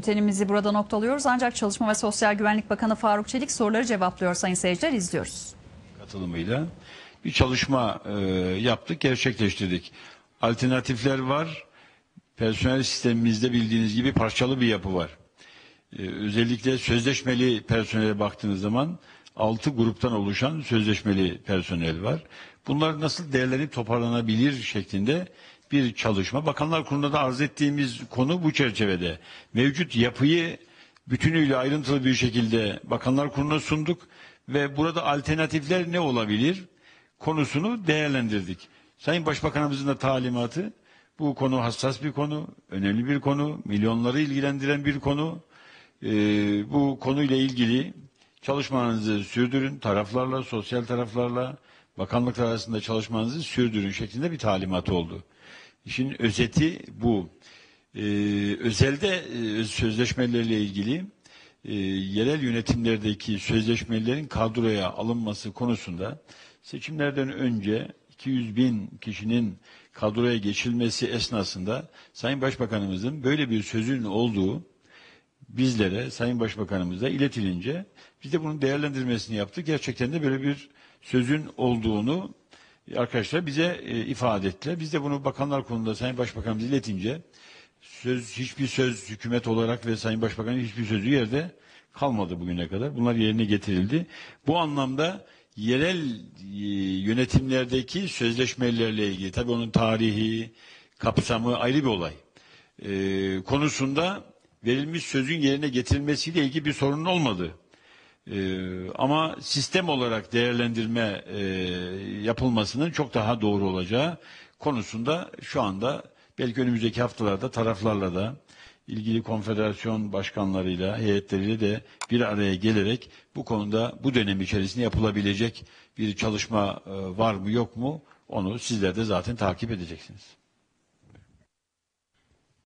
Bültenimizi burada noktalıyoruz ancak Çalışma ve Sosyal Güvenlik Bakanı Faruk Çelik soruları cevaplıyor sayın seyirciler izliyoruz. katılımıyla bir çalışma e, yaptık, gerçekleştirdik. Alternatifler var. Personel sistemimizde bildiğiniz gibi parçalı bir yapı var. E, özellikle sözleşmeli personele baktığınız zaman 6 gruptan oluşan sözleşmeli personel var. Bunlar nasıl değerlenip toparlanabilir şeklinde bir çalışma. Bakanlar Kurulu'nda da arz ettiğimiz konu bu çerçevede. Mevcut yapıyı bütünüyle ayrıntılı bir şekilde Bakanlar Kurulu'na sunduk ve burada alternatifler ne olabilir konusunu değerlendirdik. Sayın Başbakanımızın da talimatı bu konu hassas bir konu, önemli bir konu, milyonları ilgilendiren bir konu. Ee, bu konuyla ilgili çalışmanızı sürdürün, taraflarla, sosyal taraflarla, bakanlıklar arasında çalışmanızı sürdürün şeklinde bir talimat oldu. İşin özeti bu. Ee, özelde e, sözleşmelerle ilgili e, yerel yönetimlerdeki sözleşmelerin kadroya alınması konusunda seçimlerden önce 200 bin kişinin kadroya geçilmesi esnasında Sayın Başbakanımızın böyle bir sözün olduğu bizlere, Sayın Başbakanımıza iletilince biz de bunun değerlendirmesini yaptık. Gerçekten de böyle bir sözün olduğunu arkadaşlar bize e, ifade ettiler. Biz de bunu Bakanlar Kurulu'nda Sayın Başbakanımız iletince söz hiçbir söz hükümet olarak ve Sayın Başbakanın hiçbir sözü yerde kalmadı bugüne kadar. Bunlar yerine getirildi. Bu anlamda yerel e, yönetimlerdeki sözleşmelerle ilgili tabii onun tarihi, kapsamı ayrı bir olay. E, konusunda verilmiş sözün yerine getirilmesiyle ilgili bir sorun olmadı. Ee, ama sistem olarak değerlendirme e, yapılmasının çok daha doğru olacağı konusunda şu anda belki önümüzdeki haftalarda taraflarla da ilgili konfederasyon başkanlarıyla, heyetleriyle de bir araya gelerek bu konuda bu dönem içerisinde yapılabilecek bir çalışma e, var mı yok mu onu sizler de zaten takip edeceksiniz.